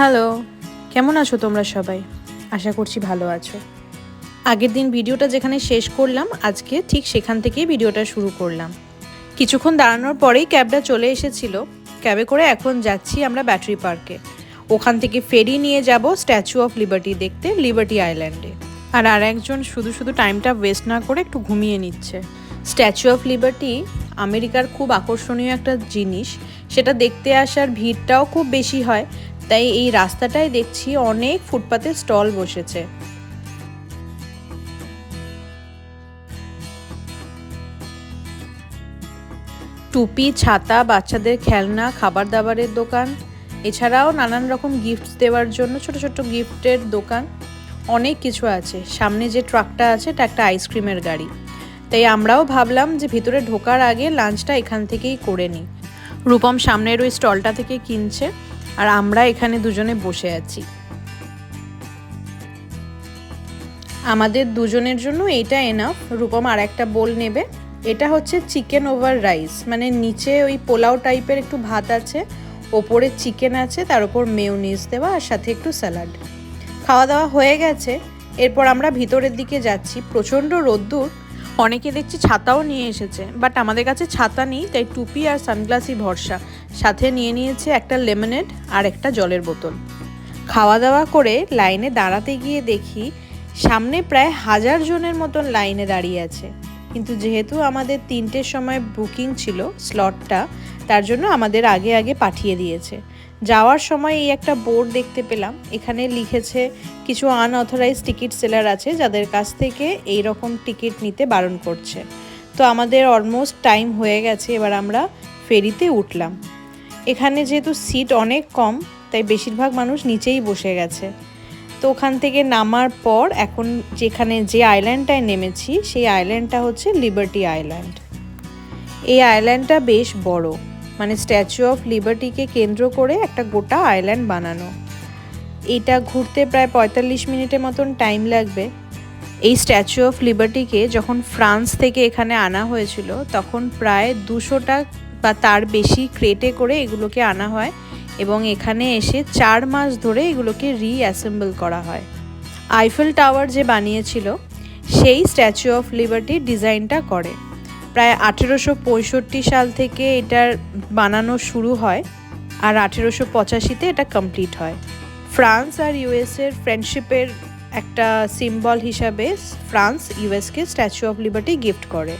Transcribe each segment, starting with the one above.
Hello কেমন আছো তোমরা সবাই? আশা করছি ভালো আছো। আগের দিন ভিডিওটা যেখানে শেষ করলাম, আজকে ঠিক সেখান থেকেই ভিডিওটা শুরু করলাম। কিছুক্ষণ দাঁড়ানোর পরেই ক্যাবটা চলে এসেছিল। ক্যাবে করে এখন যাচ্ছি আমরা ব্যাটারি পার্কে। ওখান থেকে ফেরি নিয়ে যাব স্ট্যাচু অফ লিবার্টি দেখতে লিবার্টি আইল্যান্ডে আর আর একজন শুধু শুধু টাইমটা ওয়েস্ট না করে একটু ঘুমিয়ে নিচ্ছে। স্ট্যাচু অফ লিবার্টি আমেরিকার খুব আকর্ষণীয় একটা জিনিস। সেটা দেখতে আসার ভিড়টাও খুব বেশি হয়। তাই এই রাস্তাটায় দেখছি অনেক ফুটপাতে স্টল বসেছে। টুপি, ছাতা, বাচ্চাদের খেলনা খাবার দাবারের দোকান, এছাড়াও নানান রকম গিফটস দেওয়ার জন্য ছোট ছোট গিফটের দোকান, অনেক কিছু আছে। সামনে যে ট্রাকটা আছে, এটা একটা আইসক্রিমের গাড়ি। তাই আমরাও ভাবলাম যে ভিতরে ঢোকার আগে লাঞ্চটা এখান থেকেই করে নিই। রূপম সামনের ওই স্টলটা থেকে কিনছে। আর আমরা এখানে দুজনে বসে আছি। আমাদের দুজনের জন্য এটা এনাফ রূপম আর একটা বোল নেবে। এটা হচ্ছে চিকেন ওভার রাইস মানে নিচে ওই পোলাও টাইপের একটু ভাত আছে, ওপরে চিকেন আছে, তার উপর মেয়নিজ দেওয়া আর সাথে একটু স্যালাড খাওয়া দাওয়া হয়ে গেছে। এরপর আমরা ভিতরের দিকে যাচ্ছি। প্রচণ্ড রোদ্দুর। অনেকে দেখছি ছাতাও নিয়ে এসেছে বাট আমাদের কাছে ছাতা নেই, তাই টুপি আর সানগ্লাসই ভরসা। সাথে নিয়ে নিয়েছে একটা লেমনেড আর একটা জলের বোতল। খাওয়া দাওয়া করে লাইনে দাঁড়াতে গিয়ে দেখি সামনে প্রায় হাজার জনের মতন লাইনে দাঁড়িয়ে আছে। কিন্তু যেহেতু আমাদের তিনটের সময় বুকিং ছিল স্লটটা তার জন্য আমাদের আগে আগে পাঠিয়ে দিয়েছে। যাওয়ার সময় এই একটা বোর্ড দেখতে পেলাম। এখানে লিখেছে কিছু আনঅথরাইজ টিকিট সেলার আছে যাদের কাছ থেকে এই রকম টিকিট নিতে বারণ করছে। তো আমাদের অলমোস্ট টাইম হয়ে গেছে, এবার আমরা ফেরিতে উঠলাম। এখানে যেহেতু সিট অনেক কম, তাই বেশিরভাগ মানুষ নিচেই বসে গেছে। তো ওখান থেকে নামার পর এখন যেখানে যে আইল্যান্ডটায় নেমেছি, সেই আইল্যান্ডটা হচ্ছে লিবার্টি আইল্যান্ড এই আইল্যান্ডটা বেশ বড়। মানে স্ট্যাচু অফ লিবার্টিকে কেন্দ্র করে একটা গোটা আইল্যান্ড বানানো। এটা ঘুরতে প্রায় পঁয়তাল্লিশ মিনিটের মতন টাইম লাগবে। এই স্ট্যাচু অফ লিবার্টিকে যখন ফ্রান্স থেকে এখানে আনা হয়েছিল, তখন প্রায় দুশোটা বা তার বেশি ক্রেটে করে এগুলোকে আনা হয় এবং এখানে এসে চার মাস ধরে এগুলোকে রিঅ্যাসেম্বল করা হয়। আইফেল টাওয়ার যে বানিয়েছিল, সেই স্ট্যাচু অফ লিবার্টির ডিজাইনটা করে। প্রায় আঠেরোশো পঁয়ষট্টি সাল থেকে এটার বানানো শুরু হয় আর আঠেরোশো পঁচাশিতে এটা কমপ্লিট হয়। ফ্রান্স আর ইউএসের ফ্রেন্ডশিপের একটা সিম্বল হিসাবে ফ্রান্স ইউএসকে স্ট্যাচু অফ লিবার্টি গিফট করে।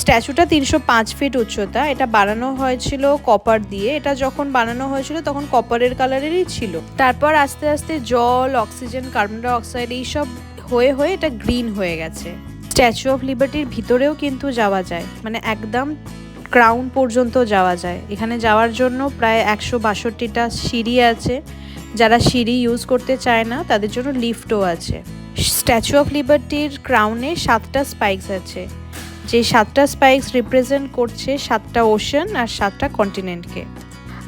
স্ট্যাচুটা তিনশো পাঁচ ফিট উচ্চতা, এটা বানানো হয়েছিল কপার দিয়ে। এটা যখন বানানো হয়েছিল তখন কপারের কালারেরই ছিল। তারপর আস্তে আস্তে জল অক্সিজেন কার্বন ডাই অক্সাইড এইসব হয়ে হয়ে এটা গ্রিন হয়ে গেছে। স্ট্যাচু অফ লিবার্টির ভিতরেও কিন্তু যাওয়া যায়। মানে একদম ক্রাউন পর্যন্ত যাওয়া যায়। এখানে যাওয়ার জন্য প্রায় একশো বাষট্টিটা সিঁড়ি আছে। যারা সিঁড়ি ইউজ করতে চায় না, তাদের জন্য লিফটও আছে। স্ট্যাচু অফ লিবার্টির ক্রাউনে সাতটা স্পাইকস আছে। যে সাতটা স্পাইকস রিপ্রেজেন্ট করছে সাতটা ওশান আর সাতটা কন্টিনেন্টকে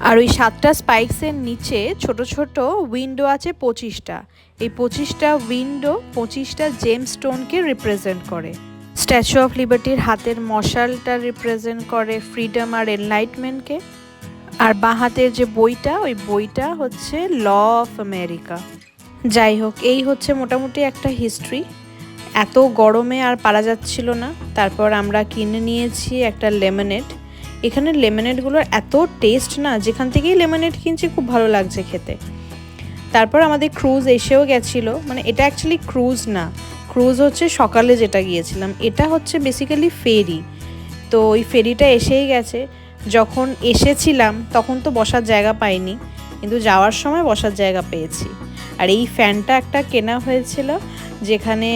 আর ওই সাতটা স্পাইক্সের নিচে ছোট ছোট উইন্ডো আছে পঁচিশটা। এই পঁচিশটা উইন্ডো পঁচিশটা জেম স্টোনকে রিপ্রেজেন্ট করে। স্ট্যাচু অফ লিবার্টির হাতের মশালটা রিপ্রেজেন্ট করে ফ্রিডম আর এনলাইটমেন্টকে আর বাঁ হাতের যে বইটা, ওই বইটা হচ্ছে ল অফ আমেরিকা যাই হোক, এই হচ্ছে মোটামুটি একটা হিস্ট্রি এত গরমে আর পারা যাচ্ছিল না। তারপর আমরা কিনে নিয়েছি একটা লেমনেড এখানে লেমনেডগুলোর এত টেস্ট না, যেখান থেকেই লেমনেড কিনছি, খুব ভালো লাগছে খেতে। তারপর আমাদের ক্রুজ এসেও গেছিল মানে এটা অ্যাকচুয়ালি ক্রুজ না। ক্রুজ হচ্ছে সকালে যেটা গিয়েছিলাম, এটা হচ্ছে বেসিক্যালি ফেরি তো ওই ফেরিটা এসেই গেছে। যখন এসেছিলাম, তখন তো বসার জায়গা পাইনি, কিন্তু যাওয়ার সময় বসার জায়গা পেয়েছি। আর এই ফ্যানটা একটা কেনা হয়েছিল, যেখানে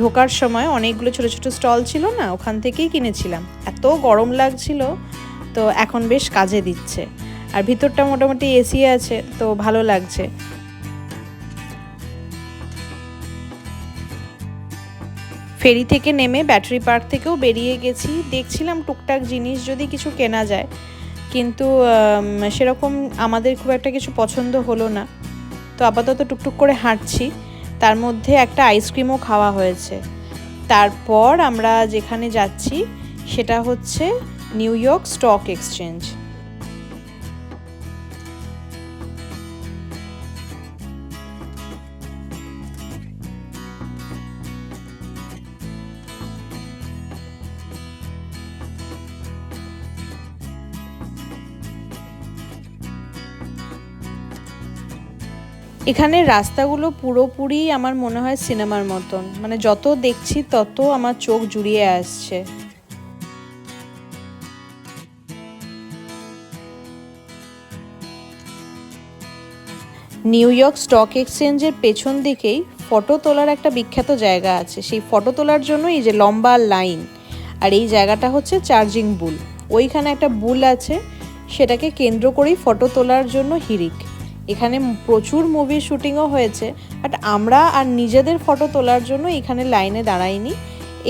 ঢোকার সময় অনেকগুলো ছোটো ছোটো স্টল ছিল না, ওখান থেকেই কিনেছিলাম। এত গরম লাগছিল, তো এখন বেশ কাজে দিচ্ছে। আর ভিতরটা মোটামুটি এসি আছে, তো ভালো লাগছে। ফেরি থেকে নেমে ব্যাটারি পার্ক থেকেও বেরিয়ে গেছি। দেখছিলাম টুকটাক জিনিস যদি কিছু কেনা যায়, কিন্তু সেরকম আমাদের খুব একটা কিছু পছন্দ হলো না। তো আপাতত টুকটুক করে হাঁটছি। তার মধ্যে একটা আইসক্রিমও খাওয়া হয়েছে। তারপর আমরা যেখানে যাচ্ছি, সেটা হচ্ছে নিউ ইয়র্ক স্টক এক্সচেঞ্জ এখানে রাস্তাগুলো পুরোপুরি আমার মনে হয় সিনেমার মতন। মানে যত দেখছি তত আমার চোখ জুড়িয়ে আসছে। নিউ ইয়র্ক স্টক এক্সচেঞ্জের পেছন দিকেই ফটো তোলার একটা বিখ্যাত জায়গা আছে। সেই ফটো তোলার জন্য এই যে লম্বা লাইন, আর এই জায়গাটা হচ্ছে চার্জিং বুল। ওইখানে একটা বুল আছে, সেটাকে কেন্দ্র করেই ফটো তোলার জন্য হিরিক। এখানে প্রচুর মুভির শুটিংও হয়েছে বাট আমরা আর নিজেদের ফটো তোলার জন্য এখানে লাইনে দাঁড়াইনি।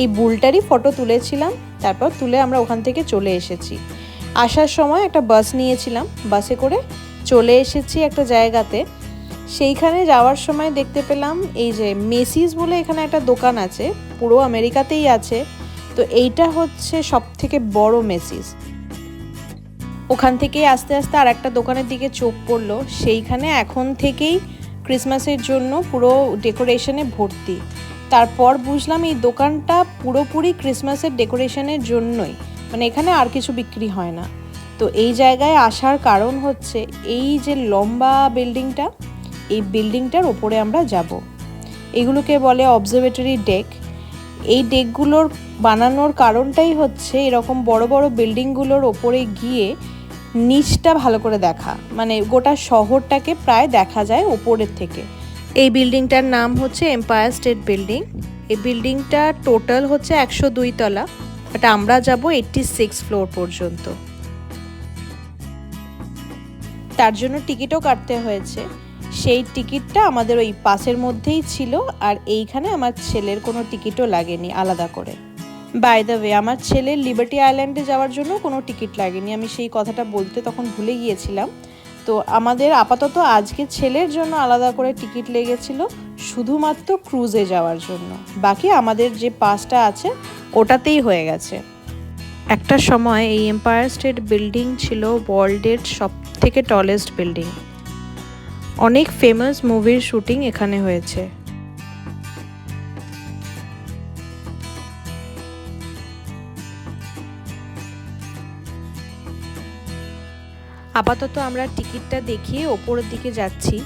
এই বুলটারই ফটো তুলেছিলাম, তারপর তুলে আমরা ওখান থেকে চলে এসেছি। আসার সময় একটা বাস নিয়েছিলাম বাসে করে চলে এসেছি একটা জায়গাতে। সেইখানে যাওয়ার সময় দেখতে পেলাম এই যে মেসিস বলে এখানে একটা দোকান আছে, পুরো আমেরিকাতেই আছে। তো এইটা হচ্ছে সব থেকে বড় মেসিস ওখান থেকেই আস্তে আস্তে আর একটা দোকানের দিকে চোখ পড়ল। সেইখানে এখন থেকেই ক্রিসমাসের জন্য পুরো ডেকোরেশনে ভর্তি। তারপর বুঝলাম এই দোকানটা পুরোপুরি ক্রিসমাসের ডেকোরেশনের জন্যই। মানে এখানে আর কিছু বিক্রি হয় না। তো এই জায়গায় আসার কারণ হচ্ছে এই যে লম্বা বিল্ডিংটা, এই বিল্ডিংটার ওপরে আমরা যাব। এগুলোকে বলে অবজারভেটরি ডেক এই ডেকগুলোর বানানোর কারণটাই হচ্ছে এরকম বড় বড় বিল্ডিংগুলোর ওপরে গিয়ে নিচটা ভালো করে দেখা। মানে গোটা শহরটাকে প্রায় দেখা যায় ওপরের থেকে। এই বিল্ডিংটার নাম হচ্ছে এম্পায়ার স্টেট বিল্ডিং এই বিল্ডিংটা টোটাল হচ্ছে একশো দুই তলা। বাট আমরা যাব এইটটি সিক্স ফ্লোর পর্যন্ত। তার জন্য টিকিটও কাটতে হয়েছে। সেই টিকিটটা আমাদের ওই পাসের মধ্যেই ছিল। আর এইখানে আমার ছেলের কোনো টিকিটও লাগেনি আলাদা করে। বাই দ্য ওয়ে আমার ছেলের লিবার্টি আইল্যান্ডে যাওয়ার জন্য কোনো টিকিট লাগেনি। আমি সেই কথাটা বলতে তখন ভুলে গিয়েছিলাম। তো আমাদের আপাতত আজকে ছেলের জন্য আলাদা করে টিকিট লেগেছিল শুধুমাত্র ক্রুজে যাওয়ার জন্য। বাকি আমাদের যে পাসটা আছে, ওটাতেই হয়ে গেছে। একটা সময় এই এম্পায়ার স্টেট বিল্ডিং ছিল ওয়ার্ল্ডের সব থেকে টলেস্ট বিল্ডিং অনেক ফেমাস মুভির শুটিং এখানে হয়েছে। আপাতত আমরা টিকিটটা দেখিয়ে ওপরের দিকে যাচ্ছি।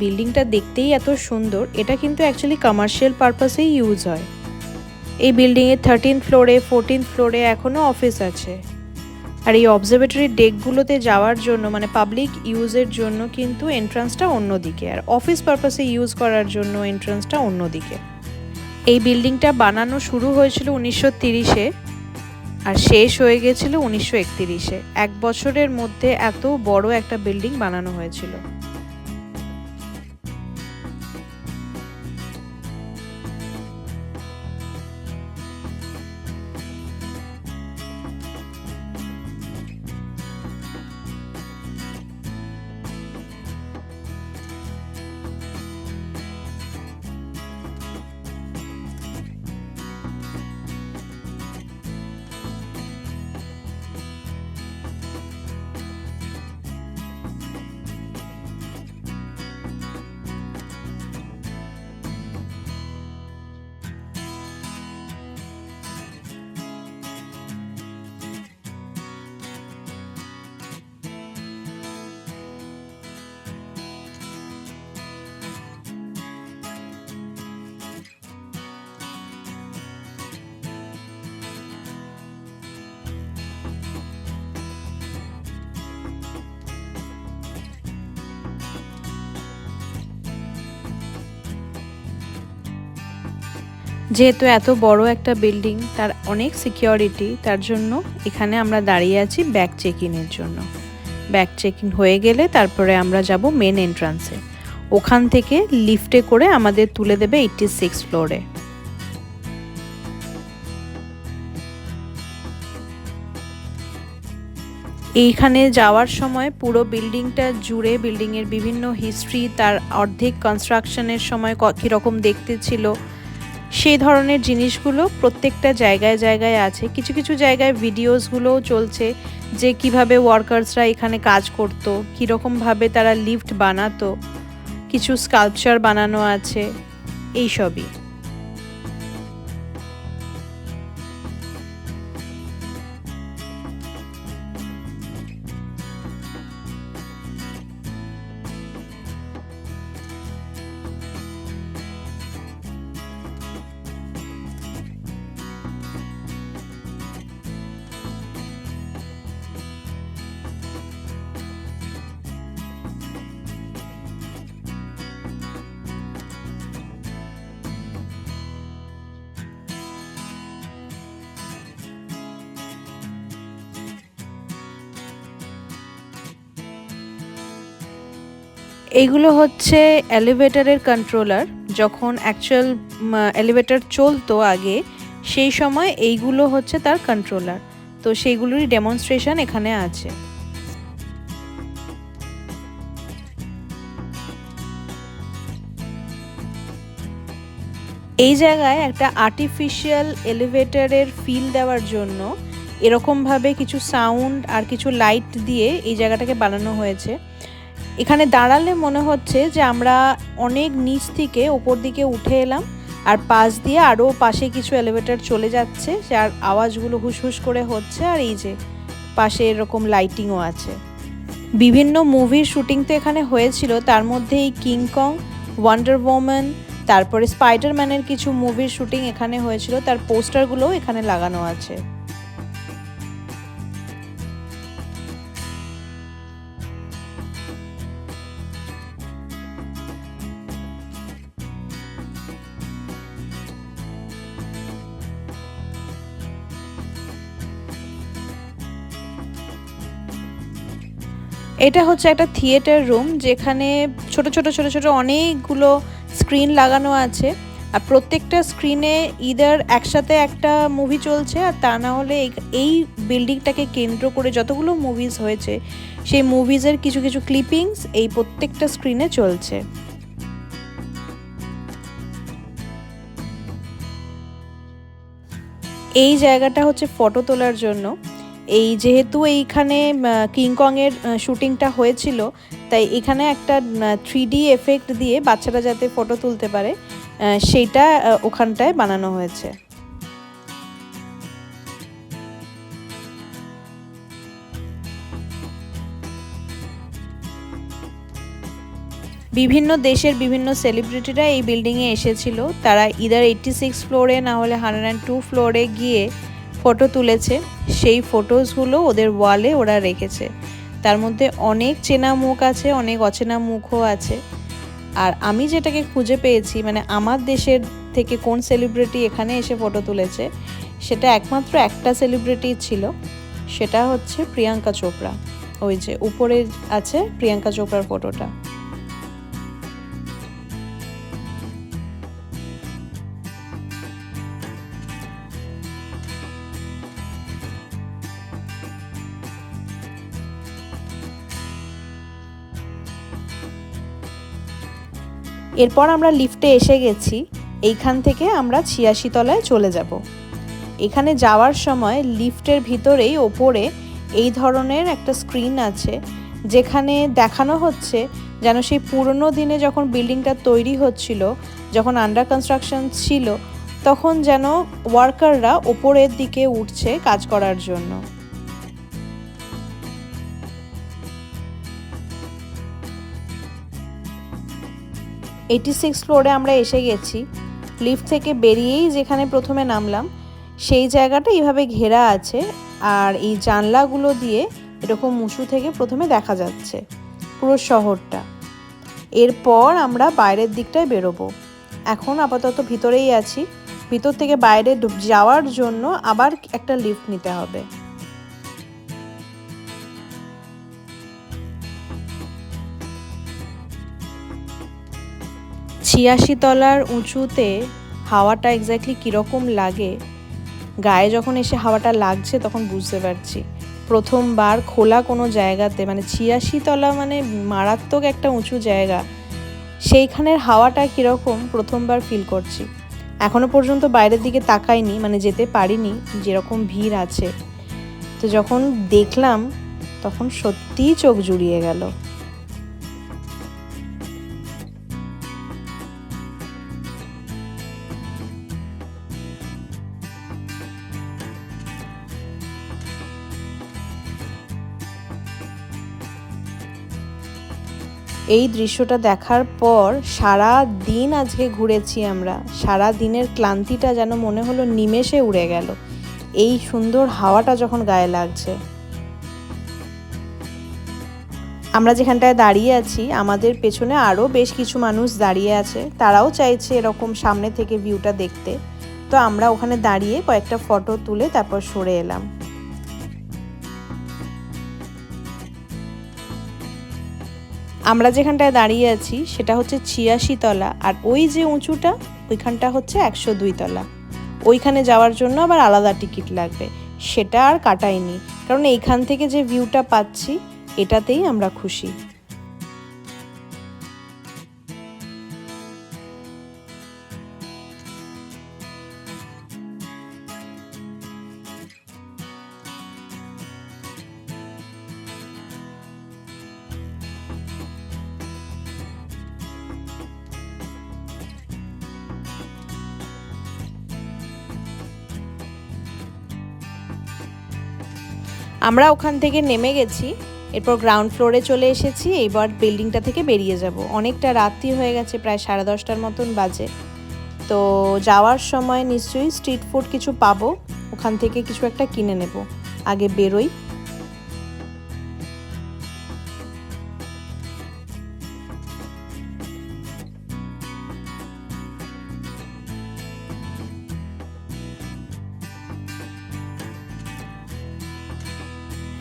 বিল্ডিংটা দেখতেই এত সুন্দর, এটা কিন্তু অ্যাকচুয়ালি কমার্শিয়াল পারপাসেই ইউজ হয়। এই বিল্ডিংয়ের থার্টিন ফ্লোরে ফোরটিন ফ্লোরে এখনও অফিস আছে। আর এই অবজারভেটরি ডেকগুলোতে যাওয়ার জন্য মানে পাবলিক ইউজের জন্য কিন্তু এন্ট্রান্সটা অন্যদিকে, আর অফিস পারপাসে ইউজ করার জন্য এন্ট্রান্সটা অন্যদিকে। এই বিল্ডিংটা বানানো শুরু হয়েছিল উনিশশো তিরিশে। আর শেষ হয়ে গেছিল উনিশশো একতিরিশে। এক বছরের মধ্যে এত বড় একটা বিল্ডিং বানানো হয়েছিল। যেহেতু এত বড় একটা বিল্ডিং তার অনেক সিকিউরিটি তার জন্য এখানে আমরা দাঁড়িয়ে আছি ব্যাগ চেক ইনের জন্য। ব্যাগ চেক হয়ে গেলে তারপরে আমরা যাব মেন এন্ট্রান্সে ওখান থেকে লিফটে করে আমাদের তুলে দেবে এইটটি সিক্স ফ্লোরে এইখানে যাওয়ার সময় পুরো বিল্ডিংটা জুড়ে বিল্ডিংয়ের বিভিন্ন হিস্ট্রি তার অর্ধেক কনস্ট্রাকশনের সময় কীরকম দেখতে ছিল সেই ধরনের জিনিসগুলো প্রত্যেকটা জায়গায় জায়গায় আছে। কিছু কিছু জায়গায় ভিডিওসগুলোও চলছে যে কীভাবে ওয়ার্কার্সরা এখানে কাজ করতো, কীরকমভাবে তারা লিফট বানাতো, কিছু স্কাল্পচার বানানো আছে, এইসবই। এইগুলো হচ্ছে এলিভেটরের কন্ট্রোলার যখন অ্যাকচুয়াল এলিভেটর চলতো আগে, সেই সময় এইগুলো হচ্ছে তার কন্ট্রোলার তো সেইগুলোরই ডেমনস্ট্রেশন এখানে আছে। এই জায়গায় একটা আর্টিফিশিয়াল এলিভেটরের ফিল দেওয়ার জন্য এরকমভাবে কিছু সাউন্ড আর কিছু লাইট দিয়ে এই জায়গাটাকে বানানো হয়েছে। এখানে দাঁড়ালে মনে হচ্ছে যে আমরা অনেক নিচ থেকে ওপর দিকে উঠে এলাম, আর পাশ দিয়ে আরও পাশে কিছু এলিভেটর চলে যাচ্ছে, যার আওয়াজগুলো হুসহুস করে হচ্ছে, আর এই যে পাশে এরকম লাইটিংও আছে। বিভিন্ন মুভির শুটিং তো এখানে হয়েছিল, তার মধ্যে এই কিংকং ওয়ান্ডার ওম্যান তারপরে স্পাইডারম্যানের কিছু মুভির শুটিং এখানে হয়েছিল, তার পোস্টারগুলোও এখানে লাগানো আছে। এটা হচ্ছে একটা থিয়েটার রুম যেখানে ছোট ছোট ছোট ছোট অনেকগুলো স্ক্রিন লাগানো আছে। আর প্রত্যেকটা স্ক্রিনে ইদার একসাথে একটা মুভি চলছে আর তা না হলে এই বিল্ডিংটাকে কেন্দ্র করে যতগুলো মুভিজ হয়েছে, সেই মুভিজের কিছু কিছু ক্লিপিংস এই প্রত্যেকটা স্ক্রিনে চলছে। এই জায়গাটা হচ্ছে ফটো তোলার জন্য। এই যেহেতু এইখানে কিংকংয়ের শুটিংটা হয়েছিল, তাই এখানে একটা থ্রি ডি এফেক্ট দিয়ে বাচ্চারা যাতে ফটো তুলতে পারে সেটা ওখানটায় বানানো হয়েছে। বিভিন্ন দেশের বিভিন্ন সেলিব্রিটিরা এই বিল্ডিংয়ে এসেছিল। তারা ইদার এইটটি সিক্স ফ্লোরে না হলে হান্ড্রেড অ্যান্ড টু ফ্লোরে গিয়ে ফটো তুলেছে, সেই ফটোসগুলো ওদের ওয়ালে ওরা রেখেছে। তার মধ্যে অনেক চেনা মুখ আছে, অনেক অচেনা মুখও আছে। আর আমি যেটাকে খুঁজে পেয়েছি মানে আমার দেশের থেকে কোন সেলিব্রিটি এখানে এসে ফটো তুলেছে, সেটা একমাত্র একটা সেলিব্রিটি ছিল, সেটা হচ্ছে প্রিয়াঙ্কা চোপড়া। ওই যে উপরে আছে প্রিয়াঙ্কা চোপড়ার ফটোটা এরপর আমরা লিফটে এসে গেছি। এইখান থেকে আমরা ছিয়াশি তলায় চলে যাব। এখানে যাওয়ার সময় লিফটের ভিতরেই ওপরে এই ধরনের একটা স্ক্রিন আছে, যেখানে দেখানো হচ্ছে যেন সেই পুরনো দিনে যখন বিল্ডিংটা তৈরি হচ্ছিল, যখন আন্ডার কনস্ট্রাকশন ছিল, তখন যেন ওয়ার্কাররা ওপরের দিকে উঠছে কাজ করার জন্য। এইটি সিক্স ফ্লোরে আমরা এসে গেছি। লিফট থেকে বেরিয়েই যেখানে প্রথমে নামলাম, সেই জায়গাটা এইভাবে ঘেরা আছে আর এই জানলাগুলো দিয়ে এরকম উঁচু থেকে প্রথমে দেখা যাচ্ছে পুরো শহরটা। এরপর আমরা বাইরের দিকটায় বেরোবো। এখন আপাতত ভিতরেই আছি। ভিতর থেকে বাইরে যাওয়ার জন্য আবার একটা লিফট নিতে হবে। ছিয়াশি তলার উঁচুতে হাওয়াটা এক্স্যাক্টলি কীরকম লাগে, গায়ে যখন এসে হাওয়াটা লাগছে তখন বুঝতে পারছি। প্রথমবার খোলা কোনো জায়গাতে মানে ছিয়াশি তলা মানে মারাত্মক একটা উঁচু জায়গা, সেইখানের হাওয়াটা কীরকম প্রথমবার ফিল করছি। এখনও পর্যন্ত বাইরের দিকে তাকাইনি মানে যেতে পারিনি, যেরকম ভিড় আছে। তো যখন দেখলাম, তখন সত্যিই চোখ জুড়িয়ে গেল। এই দৃশ্যটা দেখার পর সারা দিন আজকে ঘুরেছি আমরা। সারা দিনের ক্লান্তিটা যেন মনে হলো নিমেষে উড়ে গেল। এই সুন্দর হাওয়াটা যখন গায়ে লাগছে। আমরা যেখানটায় দাঁড়িয়ে আছি, আমাদের পেছনে আরও বেশ কিছু মানুষ দাঁড়িয়ে আছে। তারাও চাইছে এরকম সামনে থেকে ভিউটা দেখতে। তো আমরা ওখানে দাঁড়িয়ে কয়েকটা ফটো তুলে তারপর সরে এলাম। আমরা যেখানটায় দাঁড়িয়ে আছি সেটা হচ্ছে ছিয়াশি তলা, আর ওই যে উঁচুটা, ওইখানটা হচ্ছে একশো দুই তলা। ওইখানে যাওয়ার জন্য আবার আলাদা টিকিট লাগবে। সেটা আর কাটাইনি। কারণ এইখান থেকে যে ভিউটা পাচ্ছি, এটাতেই আমরা খুশি। আমরা ওখান থেকে নেমে গেছি, এরপর গ্রাউন্ড ফ্লোরে চলে এসেছি, এইবার বিল্ডিংটা থেকে বেরিয়ে যাব। অনেকটা রাত্রি হয়ে গেছে, প্রায় সাড়ে দশটার মতন বাজে। তো যাওয়ার সময় নিশ্চয়ই স্ট্রিট ফুড কিছু পাবো, ওখান থেকে কিছু একটা কিনে নেব। আগে বেরোই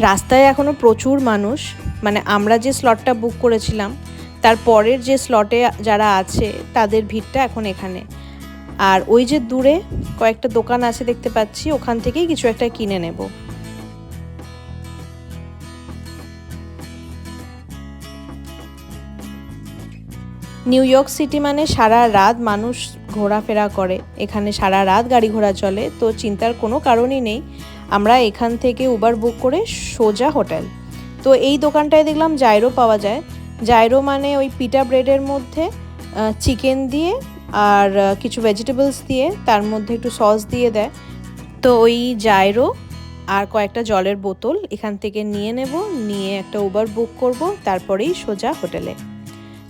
রাস্তায় এখনও প্রচুর মানুষ মানে আমরা যে স্লটটা বুক করেছিলাম, তার পরের যে স্লটে যারা আছে, তাদের ভিড়টা এখন এখানে। আর ওই যে দূরে কয়েকটা দোকান আছে দেখতে পাচ্ছি, ওখান থেকেই কিছু একটা কিনে নেব। নিউ ইয়র্ক সিটি মানে সারা রাত মানুষ ঘোরাফেরা করে, এখানে সারা রাত গাড়ি ঘোড়া চলে, তো চিন্তার কোনো কারণই নেই। আমরা এখান থেকে উবার বুক করে সোজা হোটেল। তো এই দোকানটায় দেখলাম জায়রো পাওয়া যায়। জায়রো মানে ওই পিটা ব্রেডের মধ্যে চিকেন দিয়ে আর কিছু ভেজিটেবলস দিয়ে, তার মধ্যে একটু সস দিয়ে দেয়। তো ওই জায়রো আর কয়েকটা জলের বোতল এখান থেকে নিয়ে নেব, নিয়ে একটা উবার বুক করব, তারপরেই সোজা হোটেলে।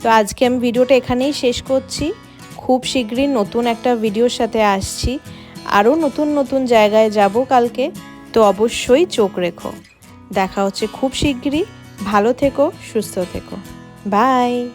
তো আজকে আমি ভিডিওটা এখানেই শেষ করছি। খুব শীঘ্রই নতুন একটা ভিডিওর সাথে আসছি। আরও নতুন নতুন জায়গায় যাব কালকে। তো অবশ্যই চোখ রেখো। দেখা হচ্ছে খুব শীঘ্রই ভালো থেকো সুস্থ থেকো। বাই।